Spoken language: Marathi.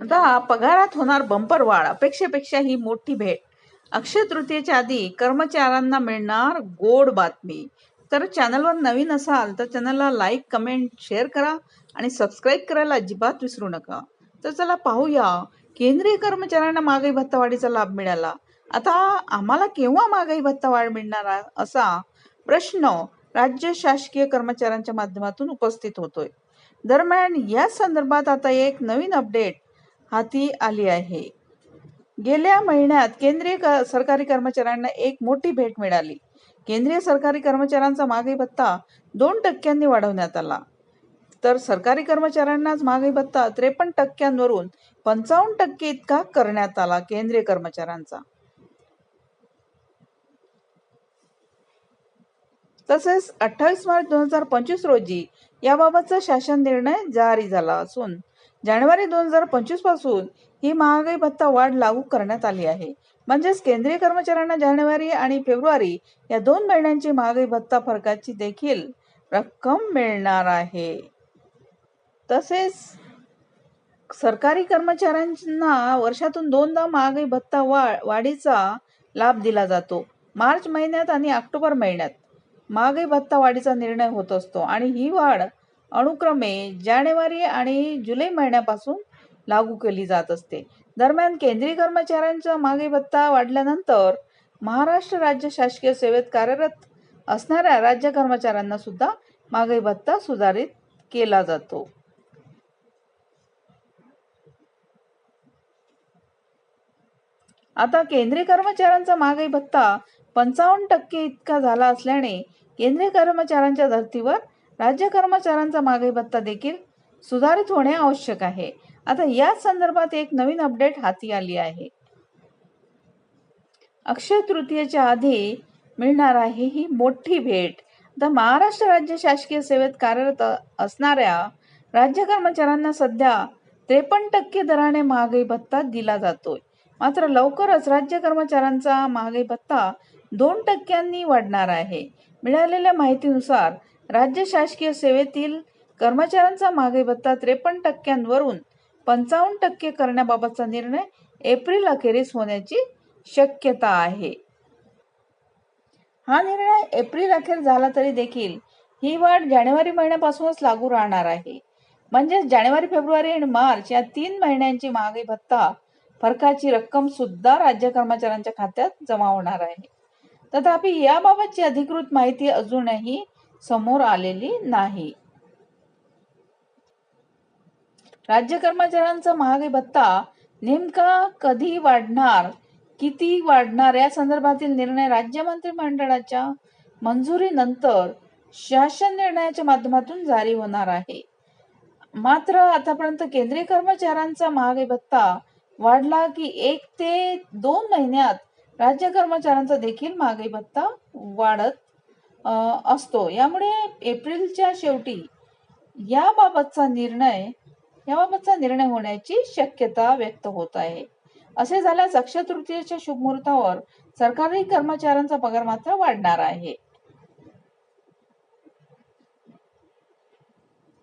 आता पगारात होणार बंपर वाढ. अपेक्षेपेक्षा ही मोठी भेट. अक्षय तृतीयेच्या आधी कर्मचाऱ्यांना मिळणार गोड बातमी. तर चॅनलवर नवीन असाल तर चॅनलला लाईक कमेंट शेअर करा आणि सबस्क्राईब करायला अजिबात विसरू नका. तर चला पाहूया केंद्रीय कर्मचाऱ्यांना महागाई भत्ता वाढीचा लाभ मिळाला. आता आम्हाला केव्हा महागाई भत्ता वाढ मिळणार असा प्रश्न राज्य शासकीय कर्मचाऱ्यांच्या माध्यमातून उपस्थित होतोय. दरम्यान या संदर्भात आता एक नवीन अपडेट हाती आली आहे. गेल्या महिन्यात केंद्रीय सरकारी कर्मचाऱ्यांना एक मोठी भेट मिळाली. केंद्रीय सरकारी कर्मचाऱ्यांचा महागाई भत्ता दोन टक्क्यांनी वाढवण्यात आला. तर सरकारी कर्मचाऱ्यांनाच महागाई भत्ता त्रेपन्न टक्क्यांवरून पंचावन्न टक्के इतका करण्यात आला केंद्रीय कर्मचाऱ्यांचा. तसेच अठ्ठावीस मार्च दोन हजार पंचवीस रोजी याबाबतचा शासन निर्णय जारी झाला असून जानेवारी दोन हजार पंचवीसपासून ही महागाई भत्ता वाढ लागू करण्यात आली आहे. म्हणजेच केंद्रीय कर्मचाऱ्यांना जानेवारी आणि फेब्रुवारी या दोन महिन्यांची महागाई भत्ता फरकाची देखील रक्कम मिळणार आहे. तसेच सरकारी कर्मचाऱ्यांना वर्षातून दोनदा महागाई भत्ता वाढीचा लाभ दिला जातो. मार्च महिन्यात आणि ऑक्टोबर महिन्यात. महागाई भत्ता वाढीचा निर्णय होत असतो आणि ही वाढ अनुक्रमे जानेवारी आणि जुलै महिन्यापासून लागू केली जात असते. दरम्यान केंद्रीय कर्मचाऱ्यांचा मागे भत्ता वाढल्यानंतर महाराष्ट्र राज्य शासकीय सेवेत कार्यरत असणाऱ्या राज्य कर्मचाऱ्यांना सुद्धा मागे भत्ता सुधारित केला जातो. आता केंद्रीय कर्मचाऱ्यांचा महागाई भत्ता पंचावन्न टक्के इतका झाला असल्याने केंद्रीय कर्मचाऱ्यांच्या धर्तीवर राज्य कर्मचाऱ्यांचा महागाई भत्ता देखील सुधारित होणे आवश्यक आहे. आता या संदर्भात एक नवीन अपडेट हाती आली आहे. अक्षय तृतीयेच्या आधी मिळणार आहे ही मोठी भेट. आता महाराष्ट्र राज्य शासकीय सेवेत कार्यरत असणाऱ्या राज्य कर्मचाऱ्यांना सध्या त्रेपन्न टक्के दराने महागाई भत्ता दिला जातोय. मात्र लवकरच राज्य कर्मचाऱ्यांचा महागाई भत्ता दोन टक्क्यांनी वाढणार आहे. मिळालेल्या माहितीनुसार राज्य शासकीय सेवेतील कर्मचाऱ्यांचा मागे भत्ता त्रेपन्न टक्क्यांवरून पंचावन्न टक्के करण्याबाबतचा निर्णय एप्रिल अखेरीस होण्याची शक्यता आहे. हा निर्णय एप्रिल अखेर झाला तरी देखील ही वाढ जानेवारी महिन्यापासूनच लागू राहणार आहे. म्हणजेच जानेवारी फेब्रुवारी आणि मार्च या तीन महिन्यांची महागाई भत्ता फरकाची रक्कम सुद्धा राज्य कर्मचाऱ्यांच्या खात्यात जमा होणार आहे. तथापि याबाबतची अधिकृत माहिती अजूनही समोर आलेली नाही. राज्य कर्मचाऱ्यांचा महागाई भत्ता नेमका कधी वाढणार किती वाढणार या संदर्भातील निर्णय राज्य मंत्रिमंडळाच्या मंजुरीनंतर शासन निर्णयाच्या माध्यमातून जारी होणार आहे. मात्र आतापर्यंत केंद्रीय कर्मचाऱ्यांचा महागाई भत्ता वाढला की एक ते दोन महिन्यात राज्य कर्मचाऱ्यांचा देखील महागाई भत्ता वाढत असतो. यामुळे एप्रिलच्या शेवटी याबाबतचा निर्णय याबाबतचा निर्णय होण्याची शक्यता व्यक्त होत आहे. असे झाल्यास अक्षय तृतीयेच्या शुभमुहूर्तावर सरकारी कर्मचाऱ्यांचा पगार मात्र वाढणार आहे.